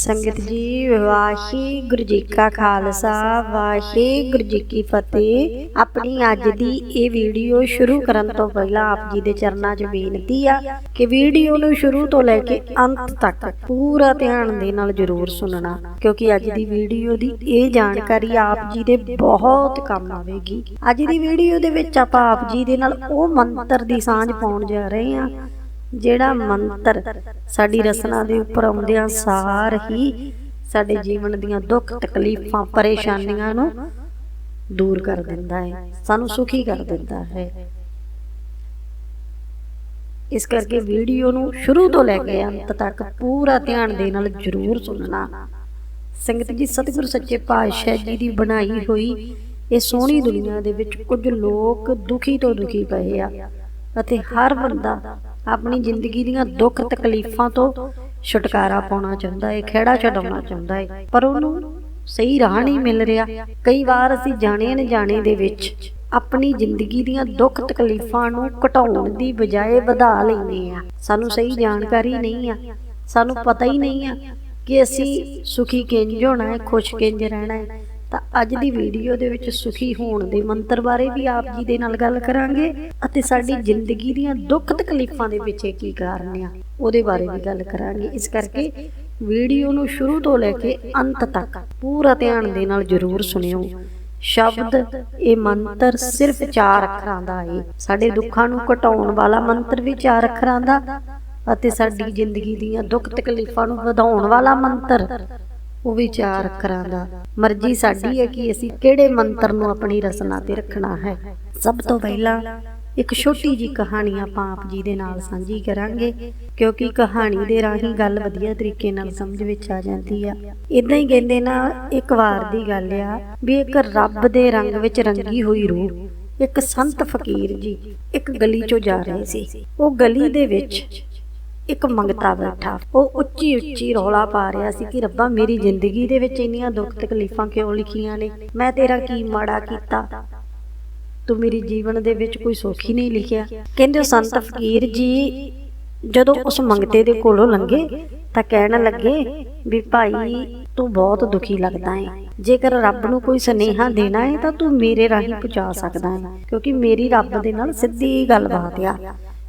ਸੰਗਤ ਜੀ ਵਾਹਿਗੁਰੂ ਜੀ ਕਾ ਖਾਲਸਾ ਵਾਹਿਗੁਰੂ ਜੀ ਕੀ ਫਤਿਹ। ਆਪਣੀ ਅੱਜ ਦੀ ਇਹ ਵੀਡੀਓ ਸ਼ੁਰੂ ਕਰਨ ਤੋਂ ਪਹਿਲਾਂ ਆਪ ਜੀ ਦੇ ਚਰਨਾਂ 'ਚ ਬੇਨਤੀ ਆ ਕਿ ਵੀਡੀਓ ਨੂੰ ਸ਼ੁਰੂ ਤੋਂ ਲੈ ਕੇ ਅੰਤ ਤੱਕ ਪੂਰਾ ਧਿਆਨ ਦੇ ਨਾਲ ਜ਼ਰੂਰ ਸੁਣਨਾ, ਕਿਉਂਕਿ ਅੱਜ ਦੀ ਵੀਡੀਓ ਦੀ ਇਹ ਜਾਣਕਾਰੀ ਆਪ ਜੀ ਦੇ ਬਹੁਤ ਕੰਮ ਆਵੇਗੀ। ਅੱਜ ਦੀ ਵੀਡੀਓ ਦੇ ਵਿੱਚ ਆਪਾਂ ਆਪ ਜੀ ਦੇ ਨਾਲ ਉਹ ਮੰਤਰ ਦੀ ਸਾਂਝ ਪਾਉਣ ਜਾ ਰਹੇ ਹਾਂ ਜਿਹੜਾ ਮੰਤਰ ਸਾਡੀ ਰਸਨਾ ਦੇ ਉੱਪਰ ਆਉਂਦਿਆਂ ਸਾਰ ਹੀ ਸਾਡੇ ਜੀਵਨ ਦੀਆਂ ਦੁੱਖ ਤਕਲੀਫਾਂ ਪਰੇਸ਼ਾਨੀਆਂ ਨੂੰ ਦੂਰ ਕਰ ਦਿੰਦਾ ਹੈ। ਸਾਨੂੰ ਸੁਖੀ ਕਰ ਦਿੰਦਾ ਹੈ। ਇਸ ਕਰਕੇ ਵੀਡੀਓ ਨੂੰ ਸ਼ੁਰੂ ਤੋਂ ਲੈ ਕੇ ਅੰਤ ਤੱਕ ਪੂਰਾ ਧਿਆਨ ਦੇ ਨਾਲ ਜ਼ਰੂਰ ਸੁਣਨਾ। ਸੰਗਤ ਜੀ ਸਤਿਗੁਰੂ ਸੱਚੇ ਪਾਤਸ਼ਾਹ ਜੀ ਦੀ ਬਣਾਈ ਹੋਈ ਇਹ ਸੋਹਣੀ ਦੁਨੀਆ ਦੇ ਵਿੱਚ ਕੁਝ ਲੋਕ ਦੁਖੀ ਤੋਂ ਦੁਖੀ ਪਏ ਆ ਅਤੇ ਹਰ ਬੰਦਾ ਆਪਣੀ ਜ਼ਿੰਦਗੀ ਦੀਆਂ ਦੁੱਖ ਤਕਲੀਫਾਂ ਤੋਂ ਛੁਟਕਾਰਾ ਪਾਉਣਾ ਚਾਹੁੰਦਾ ਹੈ ਖਿਹੜਾ ਛਡਾਉਣਾ ਚਾਹੁੰਦਾ ਹੈ ਪਰ ਉਹਨੂੰ ਸਹੀ ਰਾਹ ਨਹੀਂ ਮਿਲ ਰਿਹਾ। ਕਈ ਵਾਰ ਅਸੀਂ ਜਾਣੇ ਅਣਜਾਣੇ ਦੇ ਵਿੱਚ ਆਪਣੀ ਜ਼ਿੰਦਗੀ ਦੀਆਂ ਦੁੱਖ ਤਕਲੀਫਾਂ ਨੂੰ ਘਟਾਉਣ ਦੀ ਬਜਾਏ ਵਧਾ ਲੈਂਦੇ ਆ ਸਾਨੂੰ ਸਹੀ ਜਾਣਕਾਰੀ ਨਹੀਂ ਆ, ਸਾਨੂੰ ਪਤਾ ਹੀ ਨਹੀਂ ਆ ਕਿ ਅਸੀਂ ਸੁਖੀ ਕਿੰਜ ਹੋਣਾ ਹੈ ਖੁਸ਼ ਕਿੰਜ ਰਹਿਣਾ ਹੈ ਤਾਂ ਅੱਜ ਦੀ ਵੀਡੀਓ ਦੇ ਵਿੱਚ ਸੁਖੀ ਹੋਣ ਦੇ ਮੰਤਰ ਬਾਰੇ ਵੀ ਆਪ ਜੀ ਦੇ ਨਾਲ ਗੱਲ ਕਰਾਂਗੇ ਅਤੇ ਸਾਡੀ ਜ਼ਿੰਦਗੀ ਦੀਆਂ ਦੁੱਖ ਤਕਲੀਫਾਂ ਦੇ ਪਿੱਛੇ ਕੀ ਕਾਰਨ ਆ, ਉਹਦੇ ਬਾਰੇ ਵੀ ਗੱਲ ਕਰਾਂਗੇ। ਇਸ ਕਰਕੇ ਵੀਡੀਓ ਨੂੰ ਸ਼ੁਰੂ ਤੋਂ ਲੈ ਕੇ ਅੰਤ ਤੱਕ ਪੂਰਾ ਧਿਆਨ ਦੇ ਨਾਲ ਜ਼ਰੂਰ ਸੁਣਿਓ। ਸ਼ਬਦ ਇਹ ਮੰਤਰ ਸਿਰਫ 4 ਅੱਖਰਾਂ ਦਾ ਏ। ਸਾਡੇ ਦੁੱਖਾਂ ਨੂੰ ਘਟਾਉਣ ਵਾਲਾ ਮੰਤਰ ਵੀ 4 ਅੱਖਰਾਂ ਦਾ ਅਤੇ ਸਾਡੀ ਜ਼ਿੰਦਗੀ ਦੀਆਂ ਦੁੱਖ ਤਕਲੀਫਾਂ ਨੂੰ ਵਧਾਉਣ ਵਾਲਾ ਮੰਤਰ ਉਹ ਵੀ ਚਾਰ ਮਰਜ਼ੀ ਸਾਡੀ ਹੈ ਕਿ ਅਸੀਂ ਕਿਹੜੇ ਮੰਤਰ ਨੂੰ ਆਪਣੀ ਰਸਨਾ ਤੇ ਰੱਖਣਾ ਹੈ? ਸਭ ਤੋਂ ਪਹਿਲਾਂ ਇੱਕ ਛੋਟੀ ਜੀ ਕਹਾਣੀ ਆਪਾਂ ਆਪ ਜੀ ਦੇ ਨਾਲ ਸਾਂਝੀ ਕਰਾਂਗੇ, ਕਿਉਂਕਿ ਕਹਾਣੀ ਦੇ ਰਾਹੀਂ ਗੱਲ ਵਧੀਆ ਤਰੀਕੇ ਨਾਲ ਸਮਝ ਵਿੱਚ ਆ ਜਾਂਦੀ ਆ। ਇਦਾਂ ਹੀ ਕਹਿੰਦੇ ਨਾ, ਇੱਕ ਵਾਰ ਦੀ ਗੱਲ ਆ ਵੀ ਇੱਕ ਰੱਬ ਦੇ ਰੰਗ ਵਿੱਚ ਰੰਗੀ ਹੋਈ ਰੂਹ, ਇੱਕ ਸੰਤ ਫਕੀਰ ਜੀ ਇੱਕ ਗਲੀ ਚੋਂ ਜਾ ਰਹੇ ਸੀ। ਉਹ ਗਲੀ ਦੇ ਵਿੱਚ ਇੱਕ ਮੰਗਤਾ ਬੈਠਾ। ਉਹ ਉੱਚੀ ਉੱਚੀ ਰੌਲਾ ਪਾ ਰਿਹਾ ਸੀ ਕਿ ਰੱਬਾ, ਮੇਰੀ ਜ਼ਿੰਦਗੀ ਦੇ ਵਿੱਚ ਇੰਨੀਆਂ ਦੁੱਖ ਤਕਲੀਫਾਂ ਕਿਉਂ ਲਿਖੀਆਂ ਨੇ? ਮੈਂ ਤੇਰਾ ਕੀ ਮਾੜਾ ਕੀਤਾ? ਤੂੰ ਮੇਰੀ ਜੀਵਨ ਦੇ ਵਿੱਚ ਕੋਈ ਸੁੱਖ ਹੀ ਨਹੀਂ ਲਿਖਿਆ। ਕਹਿੰਦੇ ਉਹ ਸੰਤ ਫਕੀਰ ਜੀ, ਜਦੋਂ ਉਸ ਮੰਗਤੇ ਦੇ ਕੋਲੋਂ ਲੰਘੇ ਤਾਂ ਕਹਿਣ ਲੱਗੇ ਵੀ ਭਾਈ, ਤੂੰ ਬਹੁਤ ਦੁਖੀ ਲੱਗਦਾ ਹੈ ਜੇਕਰ ਰੱਬ ਨੂੰ ਕੋਈ ਸਨੇਹਾ ਦੇਣਾ ਹੈ ਤਾਂ ਤੂੰ ਮੇਰੇ ਰਾਹੀਂ ਪਹੁੰਚਾ ਸਕਦਾ ਹੈ ਕਿਉਂਕਿ ਮੇਰੀ ਰੱਬ ਦੇ ਨਾਲ ਸਿੱਧੀ ਗੱਲਬਾਤ ਆ।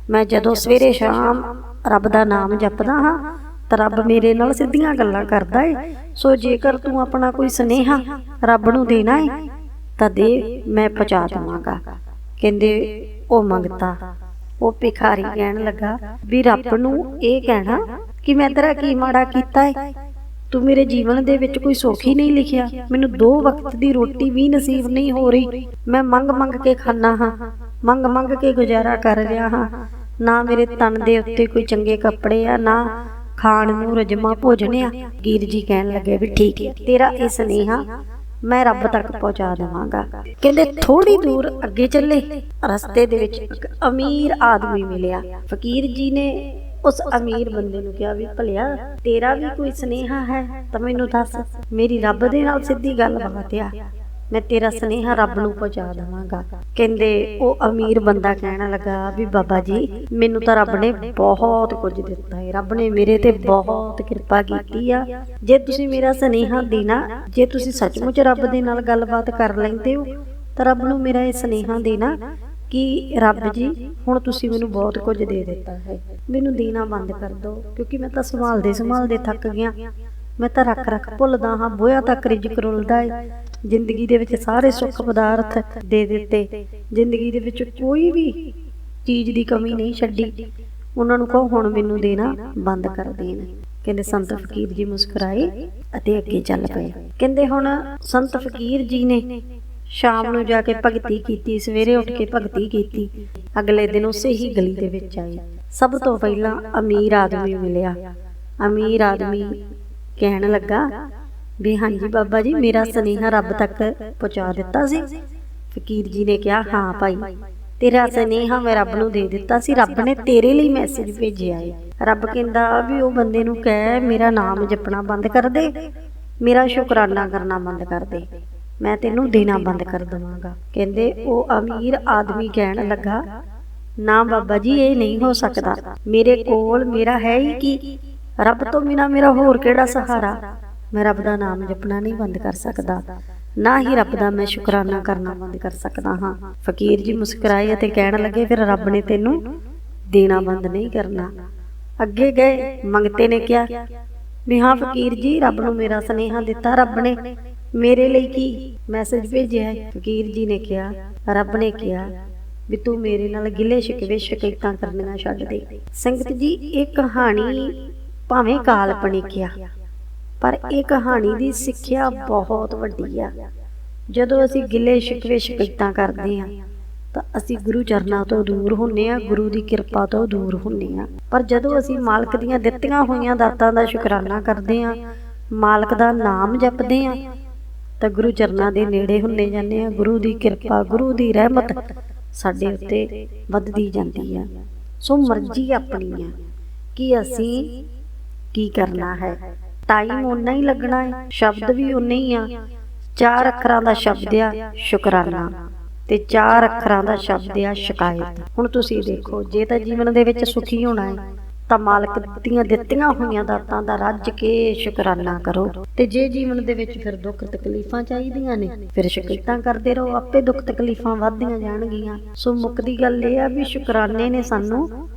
ਮੈਂ ਜਦੋਂ ਸਵੇਰੇ ਸ਼ਾਮ ਰੱਬ ਦਾ ਨਾਮ ਜਪਦਾ ਹਾਂ ਤਾਂ ਰੱਬ ਮੇਰੇ ਨਾਲ ਸਿੱਧੀਆਂ ਗੱਲਾਂ ਕਰਦਾ ਏ। ਸੋ ਜੇਕਰ ਤੂੰ ਆਪਣਾ ਕੋਈ ਸਨੇਹਾ ਰੱਬ ਨੂੰ ਦੇਣਾ ਏ, ਤਾਂ ਦੇ, ਮੈਂ ਪਹੁੰਚਾ ਦਵਾਂਗਾ। ਕਹਿੰਦੇ, ਉਹ ਮੰਗਤਾ। ਉਹ ਭਿਖਾਰੀ ਕਹਿਣ ਲੱਗਾ, ਵੀ ਰੱਬ ਨੂੰ ਇਹ ਕਹਿਣਾ ਕਿ ਮੈਂ ਤੇਰਾ ਕੀ ਮਾੜਾ ਕੀਤਾ ਏ? ਤੂੰ ਮੇਰੇ ਜੀਵਨ ਦੇ ਵਿੱਚ ਕੋਈ ਸੁੱਖ ਹੀ ਨਹੀਂ ਲਿਖਿਆ। ਮੈਨੂੰ ਦੋ ਵਕਤ ਦੀ ਰੋਟੀ ਵੀ ਨਸੀਬ ਨਹੀਂ ਹੋ ਰਹੀ। ਮੈਂ ਮੰਗ ਮੰਗ ਕੇ ਖਾਣਾ ਹਾਂ। ਮੰਗ ਮੰਗ ਕੇ ਗੁਜ਼ਾਰਾ ਕਰ ਰਿਹਾ ਹਾਂ। ਨਾ ਮੇਰੇ ਤਨ ਦੇ ਉੱਤੇ ਕੋਈ ਚੰਗੇ ਕੱਪੜੇ ਆ, ਨਾ ਖਾਣ ਨੂੰ ਰਜਮਾ ਭੋਜਨ ਆ। ਗੀਰ ਜੀ ਕਹਿਣ ਲੱਗੇ ਵੀ ਠੀਕ ਹੈ, ਤੇਰਾ ਇਹ ਸੁਨੇਹਾ ਮੈਂ ਰੱਬ ਤੱਕ ਪਹੁੰਚਾ ਦੇਵਾਂਗਾ। ਕਹਿੰਦੇ ਥੋੜੀ ਦੂਰ ਅੱਗੇ ਚੱਲੇ, ਰਸਤੇ ਦੇ ਵਿੱਚ ਇੱਕ ਅਮੀਰ ਆਦਮੀ ਮਿਲਿਆ। ਫਕੀਰ ਜੀ ਨੇ ਉਸ ਅਮੀਰ ਬੰਦੇ ਨੂੰ ਕਿਹਾ ਵੀ ਭਲਿਆ, ਤੇਰਾ ਵੀ ਕੋਈ ਸੁਨੇਹਾ ਹੈ ਤਾਂ ਮੈਨੂੰ ਦੱਸ। ਮੇਰੀ ਰੱਬ ਦੇ ਨਾਲ ਸਿੱਧੀ ਗੱਲਬਾਤ ਆ। ਮੈਂ ਤੇਰਾ ਸਨੇਹਾ ਰੱਬ ਨੂੰ ਪਹੁੰਚਾ ਦਵਾਂਗਾ। ਕਹਿੰਦੇ ਉਹ ਅਮੀਰ ਬੰਦਾ ਕਹਿਣ ਲੱਗਾ ਵੀ ਬਾਬਾ ਜੀ ਮੈਨੂੰ ਤਾਂ ਰੱਬ ਨੇ ਬਹੁਤ ਕੁਝ ਦਿੱਤਾ ਹੈ। ਰੱਬ ਨੇ ਮੇਰੇ ਤੇ ਬਹੁਤ ਕਿਰਪਾ ਕੀਤੀ ਆ। ਜੇ ਤੁਸੀਂ ਮੇਰਾ ਸਨੇਹਾ ਦੇਣਾ ਜੇ ਤੁਸੀਂ ਸੱਚਮੁੱਚ ਰੱਬ ਦੇ ਨਾਲ ਗੱਲਬਾਤ ਕਰ ਲੈਂਦੇ ਹੋ ਤਾਂ ਰੱਬ ਨੂੰ ਮੇਰਾ ਇਹ ਸਨੇਹਾ ਦੇਣਾ ਕਿ ਰੱਬ ਜੀ ਹੁਣ ਤੁਸੀਂ ਮੈਨੂੰ ਬਹੁਤ ਕੁਝ ਦੇ ਦਿੱਤਾ ਹੈ। ਮੈਨੂੰ ਦੇਣਾ ਬੰਦ ਕਰ ਦਿਓ ਕਿਉਂਕਿ ਮੈਂ ਤਾਂ ਸੰਭਾਲਦੇ ਸੰਭਾਲਦੇ ਥੱਕ ਗਿਆ ਮੈਂ ਤਾਂ ਰੱਖ ਰੱਖ ਭੁੱਲਦਾ ਹਾਂ ਬੋਇਆ ਤੱਕ ਰਿਜਕ ਰੁਲਦਾ ਏ ਜ਼ਿੰਦਗੀ ਦੇ ਵਿੱਚ ਸਾਰੇ ਸੁੱਖ ਪਦਾਰਥ ਦੇ ਦਿੱਤੇ। ਜ਼ਿੰਦਗੀ ਦੇ ਵਿੱਚ ਕੋਈ ਵੀ ਚੀਜ਼ ਦੀ ਕਮੀ ਨਹੀਂ ਛੱਡੀ। ਉਹਨਾਂ ਨੂੰ ਕਹੋ ਹੁਣ ਮੈਨੂੰ ਦੇਣਾ ਬੰਦ ਕਰ ਦੇਣ। ਕਹਿੰਦੇ ਸੰਤ ਫਕੀਰ ਜੀ ਮੁਸਕਰਾਏ ਅਤੇ ਅੱਗੇ ਚੱਲ ਪਏ। ਕਹਿੰਦੇ ਹੁਣ ਸੰਤ ਫਕੀਰ ਜੀ ਨੇ ਸ਼ਾਮ ਨੂੰ ਜਾ ਕੇ ਭਗਤੀ ਕੀਤੀ ਸਵੇਰੇ ਉੱਠ ਕੇ ਭਗਤੀ ਕੀਤੀ। ਅਗਲੇ ਦਿਨ ਉਸੇ ਹੀ ਗਲੀ ਦੇ ਵਿੱਚ ਆਏ। ਸਭ ਤੋਂ ਪਹਿਲਾਂ ਅਮੀਰ ਆਦਮੀ ਮਿਲਿਆ। ਅਮੀਰ ਆਦਮੀ ਕਹਿਣ ਲੱਗਾ ਵੀ ਹਾਂਜੀ ਬਾਬਾ ਜੀ ਮੇਰਾ ਸਨੇਹਾ ਰੱਬ ਤੱਕ ਪਹੁੰਚਾ ਦਿੱਤਾ ਸੀ। ਫਕੀਰ ਜੀ ਨੇ ਕਿਹਾ ਹਾਂ ਭਾਈ ਤੇਰਾ ਸਨੇਹਾ ਮੈਂ ਰੱਬ ਨੂੰ ਦੇ ਦਿੱਤਾ ਸੀ। ਰੱਬ ਨੇ ਤੇਰੇ ਲਈ ਮੈਸੇਜ ਭੇਜਿਆ ਏ। ਰੱਬ ਕਹਿੰਦਾ ਵੀ ਉਹ ਬੰਦੇ ਨੂੰ ਕਹਿ ਮੇਰਾ ਨਾਮ ਜਪਣਾ ਬੰਦ ਕਰ ਦੇ। ਮੇਰਾ ਸ਼ੁਕਰਾਨਾ ਕਰਨਾ ਬੰਦ ਕਰ ਦੇ। ਮੈਂ ਤੈਨੂੰ ਦੇਣਾ ਬੰਦ ਕਰ ਦਵਾਂਗਾ। ਕਹਿੰਦੇ ਉਹ ਅਮੀਰ ਆਦਮੀ ਕਹਿਣ ਲੱਗਾ ਨਾ ਬਾਬਾ ਜੀ ਇਹ ਨਹੀਂ ਹੋ ਸਕਦਾ। ਮੇਰੇ ਕੋਲ ਮੇਰਾ ਹੈ ਹੀ ਕੀ ਰੱਬ ਤੋਂ ਬਿਨਾ ਮੇਰਾ ਹੋਰ ਕਿਹੜਾ ਸਹਾਰਾ ਮੈਂ ਰੱਬ ਦਾ ਨਾਮ ਜਪਣਾ ਨਹੀਂ ਬੰਦ ਕਰ ਸਕਦਾ। ਨਾ ਹੀ ਰੱਬ ਦਾ ਮੈਂ ਸ਼ੁਕਰਾਨਾ ਕਰਨਾ ਬੰਦ ਕਰ ਸਕਦਾ ਹਾਂ। ਫਕੀਰ ਜੀ ਮੁਸਕਰਾਏ ਅਤੇ ਕਹਿਣ ਲੱਗੇ, ਫਿਰ ਰੱਬ ਨੇ ਤੈਨੂੰ ਦੇਣਾ ਬੰਦ ਨਹੀਂ ਕਰਨਾ। ਅੱਗੇ ਗਏ, ਮੰਗਤੇ ਨੇ ਕਿਹਾ, ਵੀ ਹਾਂ ਫਕੀਰ ਜੀ, ਰੱਬ ਨੂੰ ਮੇਰਾ ਸਨੇਹਾ ਦਿੱਤਾ। ਰੱਬ ਨੇ ਮੇਰੇ ਲਈ ਕੀ ਮੈਸੇਜ ਭੇਜਿਆ ਹੈ? ਫਕੀਰ ਜੀ ਨੇ ਕਿਹਾ, ਰੱਬ ਨੇ ਕਿਹਾ ਵੀ ਤੂੰ ਮੇਰੇ ਨਾਲ ਗਿਲੇ ਸ਼ਿਕਵੇ ਸ਼ਿਕਾਇਤਾਂ ਕਰਨੀਆਂ ਛੱਡ ਦੇ। ਸੰਗਤ ਜੀ, ਇਹ ਕਹਾਣੀ ਭਾਵੇਂ ਕਾਲਪਨਿਕ ਆ ਪਰ ਇਹ ਕਹਾਣੀ ਦੀ ਸਿੱਖਿਆ ਬਹੁਤ ਵੱਡੀ ਆ। ਜਦੋਂ ਅਸੀਂ ਗਿਲੇ ਸ਼ਿਕਵੇ ਸ਼ਿਕਾਇਤਾਂ ਕਰਦੇ ਆ, ਤਾਂ ਅਸੀਂ ਗੁਰੂ ਚਰਨਾਂ ਤੋਂ ਦੂਰ ਹੁੰਨੇ ਆ, ਗੁਰੂ ਦੀ ਕਿਰਪਾ ਤੋਂ ਦੂਰ ਹੁੰਨੇ ਆ। ਪਰ ਜਦੋਂ ਅਸੀਂ ਮਾਲਕ ਦੀਆਂ ਦਿੱਤੀਆਂ ਹੋਈਆਂ ਦਾਤਾਂ ਦਾ ਸ਼ੁਕਰਾਨਾ ਕਰਦੇ ਆ, ਮਾਲਕ ਦਾ ਨਾਮ ਜਪਦੇ ਆ, ਤਾਂ ਗੁਰੂ ਚਰਨਾਂ ਦੇ ਨੇੜੇ ਹੁੰਨੇ ਜਾਂਦੇ ਆ। ਗੁਰੂ ਦੀ ਕਿਰਪਾ, ਗੁਰੂ ਦੀ ਰਹਿਮਤ ਸਾਡੇ ਉੱਤੇ ਵੱਧਦੀ ਜਾਂਦੀ ਆ। ਸੋ ਮਰਜ਼ੀ ਆਪਣੀ ਆ, ਕਿ ਅਸੀਂ ਕੀ ਕਰਨਾ ਹੈ। ਟਾਈਮ ਉਨਾ ਹੀ ਲੱਗਣਾ ਹੈ ਸ਼ਬਦ ਵੀ ਉਨੇ ਹੀ ਆ। ਚਾਰ ਅੱਖਰਾਂ ਦਾ ਸ਼ਬਦ ਆ, ਸ਼ੁਕਰਾਨਾ। ਤੇ ਚਾਰ ਅੱਖਰਾਂ ਦਾ ਸ਼ਬਦ ਆ, ਸ਼ਿਕਾਇਤ। ਹੁਣ ਤੁਸੀਂ ਦੇਖੋ, ਜੇ ਤਾਂ ਜੀਵਨ ਦੇ ਵਿੱਚ ਸੁਖੀ ਹੋਣਾ ਹੈ ਤਾਂ ਮਾਲਕ ਦੀਆਂ ਦਿੱਤੀਆਂ ਹੋਈਆਂ ਦਾਤਾਂ ਦਾ ਰੱਜ ਕੇ ਸ਼ੁਕਰਾਨਾ ਕਰੋ। ਤੇ ਜੇ ਜੀਵਨ ਦੇ ਵਿੱਚ ਫਿਰ ਦੁੱਖ ਤਕਲੀਫਾਂ ਚਾਹੀਦੀਆਂ ਨੇ, ਫਿਰ ਸ਼ਿਕਾਇਤਾਂ ਕਰਦੇ ਰਹੋ, ਆਪੇ ਦੁੱਖ ਤਕਲੀਫਾਂ ਵੱਧਦੀਆਂ ਜਾਣਗੀਆਂ। ਸੋ ਮੁੱਕਦੀ ਗੱਲ ਇਹ ਆ ਵੀ ਸ਼ੁਕਰਾਨੇ ਨੇ ਸਾਨੂੰ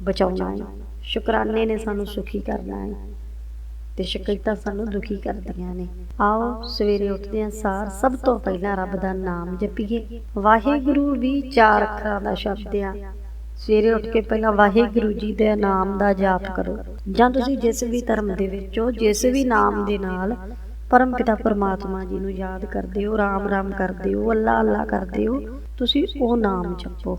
ਬਚਾਉਣਾ ਹੈ ਸ਼ੁਕਰਾਨੇ ਨੇ ਸਾਨੂੰ ਸੁਖੀ ਕਰਨਾ ਹੈ ਤੇ ਸ਼ਿਕਾਇਤਾਂ ਸਾਨੂੰ ਦੁਖੀ ਕਰਦੀਆਂ ਨੇ। ਆਓ ਸਵੇਰੇ ਉੱਠਦੇ ਸਾਰ ਸਭ ਤੋਂ ਪਹਿਲਾਂ ਰੱਬ ਦਾ ਨਾਮ ਜਪੀਏ। ਵਾਹਿਗੁਰੂ ਵੀ ਚਾਰ ਅੱਖਰਾਂ ਦਾ ਸ਼ਬਦ ਆ। ਸਵੇਰੇ ਉੱਠ ਕੇ ਪਹਿਲਾਂ ਵਾਹਿਗੁਰੂ ਜੀ ਦੇ ਨਾਮ ਦਾ ਜਾਪ ਕਰੋ। ਜਾਂ ਤੁਸੀਂ ਜਿਸ ਵੀ ਧਰਮ ਦੇ ਵਿੱਚ ਹੋ, ਜਿਸ ਵੀ ਨਾਮ ਦੇ ਨਾਲ ਪਰਮ ਪਿਤਾ ਪਰਮਾਤਮਾ ਜੀ ਨੂੰ ਯਾਦ ਕਰਦੇ ਹੋ, ਰਾਮ ਰਾਮ ਕਰਦੇ ਹੋ, ਅੱਲਾ ਅੱਲਾ ਕਰਦੇ ਹੋ, ਤੁਸੀਂ ਉਹ ਨਾਮ ਜਪੋ।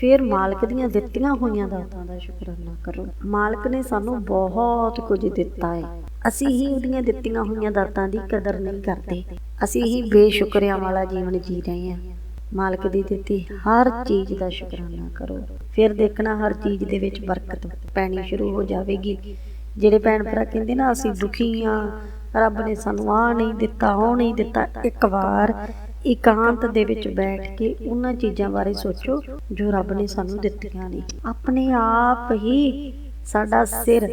ਫਿਰ ਮਾਲਕ ਦੀਆਂ ਦਿੱਤੀਆਂ ਹੋਈਆਂ ਦਾਤਾਂ ਦਾ। ਸ਼ੁਕਰਾਨਾ ਕਰੋ ਮਾਲਕ ਨੇ ਸਾਨੂੰ ਬਹੁਤ ਕੁਝ ਦਿੱਤਾ ਹੈ ਅਸੀਂ ਹੀ ਉਹਦੀਆਂ ਦਿੱਤੀਆਂ ਹੋਈਆਂ ਦਾਤਾਂ ਦੀ ਕਦਰ ਨਹੀਂ ਕਰਦੇ। ਅਸੀਂ ਹੀ ਬੇਸ਼ੁਕਰਿਆਂ ਵਾਲਾ ਜੀਵਨ ਜੀ ਰਹੇ ਹਾਂ। ਮਾਲਕ ਦੀ ਦਿੱਤੀ ਹਰ ਚੀਜ਼ ਦਾ ਸ਼ੁਕਰਾਨਾ ਕਰੋ। ਫਿਰ ਦੇਖਣਾ ਹਰ ਚੀਜ਼ ਦੇ ਵਿੱਚ ਬਰਕਤ ਪੈਣੀ ਸ਼ੁਰੂ ਹੋ ਜਾਵੇਗੀ। ਜਿਹੜੇ ਭੈਣ ਭਰਾ ਕਹਿੰਦੇ ਨਾ, ਅਸੀਂ ਦੁਖੀ ਆ ਰੱਬ ਨੇ ਸਾਨੂੰ ਆ ਨਹੀਂ ਦਿੱਤਾ, ਉਹ ਨਹੀਂ ਦਿੱਤਾ, ਇੱਕ ਵਾਰ ਇਕਾਂਤ ਦੇ ਵਿੱਚ ਬੈਠ ਕੇ ਉਹਨਾਂ ਚੀਜ਼ਾਂ ਬਾਰੇ ਸੋਚੋ ਜੋ ਰੱਬ ਨੇ ਸਾਨੂੰ ਦਿੱਤੀਆਂ ਨੇ। ਆਪਣੇ ਆਪ ਹੀ ਸਾਡਾ ਸਿਰ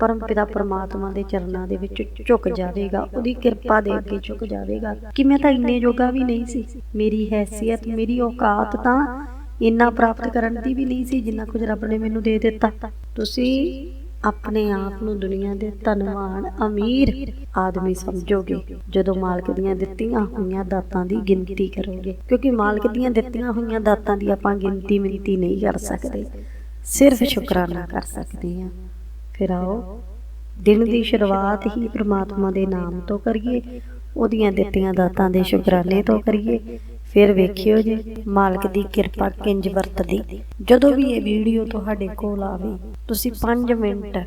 ਪਰਮਪਿਤਾ ਪਰਮਾਤਮਾ ਦੇ ਚਰਨਾਂ ਦੇ ਵਿੱਚ ਝੁਕ ਜਾਵੇਗਾ। ਉਹਦੀ ਕਿਰਪਾ ਦੇ ਅੱਗੇ ਝੁਕ ਜਾਵੇਗਾ। ਕਿ ਮੈਂ ਤਾਂ ਇੰਨੇ ਜੋਗਾ ਵੀ ਨਹੀਂ ਸੀ। ਮੇਰੀ ਹੈਸੀਅਤ ਮੇਰੀ ਔਕਾਤ ਤਾਂ ਇੰਨਾ ਪ੍ਰਾਪਤ ਕਰਨ ਦੀ ਵੀ ਨਹੀਂ ਸੀ ਜਿੰਨਾ ਕੁਝ ਰੱਬ ਨੇ ਮੈਨੂੰ ਦੇ ਦਿੱਤਾ। ਤੁਸੀਂ ਆਪਣੇ ਆਪ ਨੂੰ ਦੁਨੀਆ ਦੇ ਧਨਵਾਨ ਅਮੀਰ ਆਦਮੀ ਸਮਝੋਗੇ। ਜਦੋਂ ਮਾਲਕ ਦੀਆਂ ਦਿੱਤੀਆਂ ਹੋਈਆਂ ਦਾਤਾਂ ਦੀ ਗਿਣਤੀ ਕਰੋਗੇ। ਕਿਉਂਕਿ ਮਾਲਕ ਦੀਆਂ ਦਿੱਤੀਆਂ ਹੋਈਆਂ ਦਾਤਾਂ ਦੀ ਆਪਾਂ ਗਿਣਤੀ ਮਿਣਤੀ ਨਹੀਂ ਕਰ ਸਕਦੇ। ਸਿਰਫ ਸ਼ੁਕਰਾਨਾ ਕਰ ਸਕਦੇ ਹਾਂ। ਫਿਰ ਆਓ, ਦਿਨ ਦੀ ਸ਼ੁਰੂਆਤ ਹੀ ਪ੍ਰਮਾਤਮਾ ਦੇ ਨਾਮ ਤੋਂ ਕਰੀਏ। ਉਹਦੀਆਂ ਦਿੱਤੀਆਂ ਦਾਤਾਂ ਦੇ ਸ਼ੁਕਰਾਨੇ ਤੋਂ ਕਰੀਏ। ਫਿਰ ਵੇਖਿਓ ਜੀ, ਮਾਲਕ ਦੀ ਕਿਰਪਾ ਕਿੰਜ ਵਰਤਦੀ। ਜਦੋਂ ਵੀ ਇਹ ਵੀਡੀਓ ਤੁਹਾਡੇ ਕੋਲ ਆਵੇ, ਤੁਸੀਂ 5 ਮਿੰਟ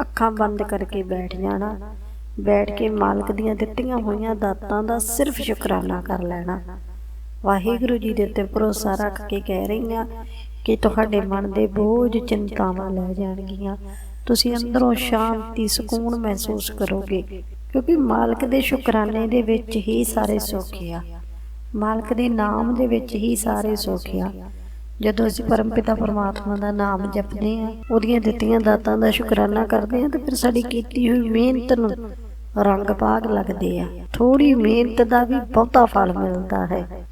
ਅੱਖਾਂ ਬੰਦ ਕਰਕੇ ਬੈਠ ਜਾਣਾ। ਬੈਠ ਕੇ ਮਾਲਕ ਦੀਆਂ ਦਿੱਤੀਆਂ ਹੋਈਆਂ ਦਾਤਾਂ ਦਾ ਸਿਰਫ ਸ਼ੁਕਰਾਨਾ ਕਰ ਲੈਣਾ। ਵਾਹਿਗੁਰੂ ਜੀ ਦੇ ਉੱਤੇ ਭਰੋਸਾ ਰੱਖ ਕੇ ਕਹਿ ਰਹੀ ਹਾਂ ਕਿ ਤੁਹਾਡੇ ਮਨ ਦੇ ਬੋਝ ਚਿੰਤਾਵਾਂ ਲੈ ਜਾਣਗੀਆਂ। ਤੁਸੀਂ ਅੰਦਰੋਂ ਸ਼ਾਂਤੀ, ਸਕੂਨ ਮਹਿਸੂਸ ਕਰੋਗੇ, ਕਿਉਂਕਿ ਮਾਲਕ ਦੇ ਸ਼ੁਕਰਾਨੇ ਦੇ ਵਿੱਚ ਹੀ ਸਾਰੇ ਸੁੱਖ ਆ। ਮਾਲਕ ਦੇ ਨਾਮ ਦੇ ਵਿੱਚ ਹੀ ਸਾਰੇ ਸੁੱਖ ਆ। ਜਦੋਂ ਅਸੀਂ ਪਰਮਪਿਤਾ ਪਰਮਾਤਮਾ ਦਾ ਨਾਮ ਜਪਦੇ ਆ, ਉਹਦੀਆਂ ਦਿੱਤੀਆਂ ਦਾਤਾਂ ਦਾ ਸ਼ੁਕਰਾਨਾ ਕਰਦੇ ਆ, ਤੇ ਫਿਰ ਸਾਡੀ ਕੀਤੀ ਹੋਈ ਮਿਹਨਤ ਨੂੰ ਰੰਗ ਬਾਗ ਲੱਗਦੇ ਆ। ਥੋੜੀ ਮਿਹਨਤ ਦਾ ਵੀ ਬਹੁਤਾ ਫਲ ਮਿਲਦਾ ਹੈ।